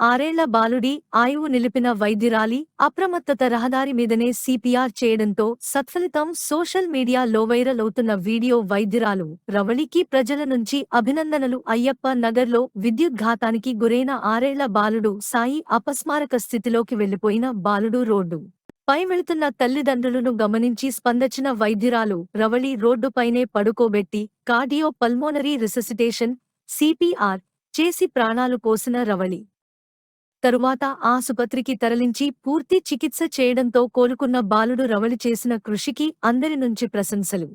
ఆరేళ్ళ బాలుడి ఆయువు నిలిపిన వైద్యురాలి అప్రమత్తత రహదారి మీదనే సిపిఆర్ చేయడంతో సత్ఫలితం సోషల్ మీడియాలో వైరల్ అవుతున్న వీడియో వైద్యురాలు రవళికి ప్రజల నుంచి అభినందనలు. అయ్యప్ప నగర్లో విద్యుద్ఘాతానికి గురైన ఆరేళ్ళ బాలుడు సాయి అపస్మారక స్థితిలోకి వెళ్ళిపోయిన బాలుడు రోడ్డు పై వెళుతున్న తల్లిదండ్రులను గమనించి స్పందచిన వైద్యురాలు రవళి రోడ్డుపైనే పడుకోబెట్టి కార్డియో పల్మోనరీ రిససిటేషన్ సిపిఆర్ చేసి ప్రాణాలు పోసిన రవళి. తరువాత ఆసుపత్రికి తరలించి పూర్తి చికిత్స చేయడంతో కోలుకున్న బాలుడు రవళి చేసిన కృషికి అందరి నుంచి ప్రశంసలు.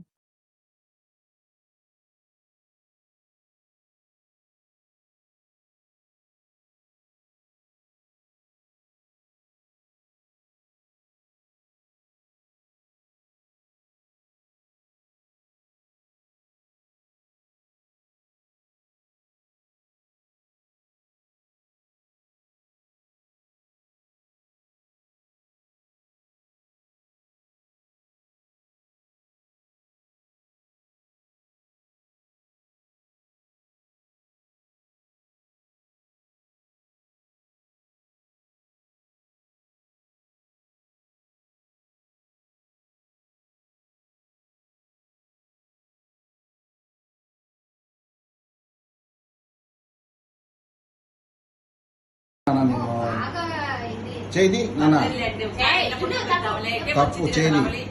నేను చేయి నాన్న తప్పు వెళ్తాము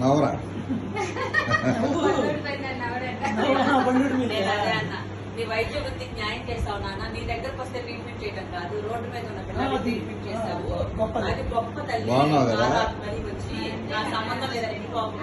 నవరా నీ వైద్య వృత్తికి న్యాయం చేస్తావు నాన్న. నీ దగ్గరకు వస్తే ట్రీట్మెంట్ చేయడం కాదు? రోడ్డు మీద ఉన్న పిల్లలు ట్రీట్మెంట్ చేస్తావు అది గొప్ప తల్లి వచ్చి నా సంబంధం లేదని కోపం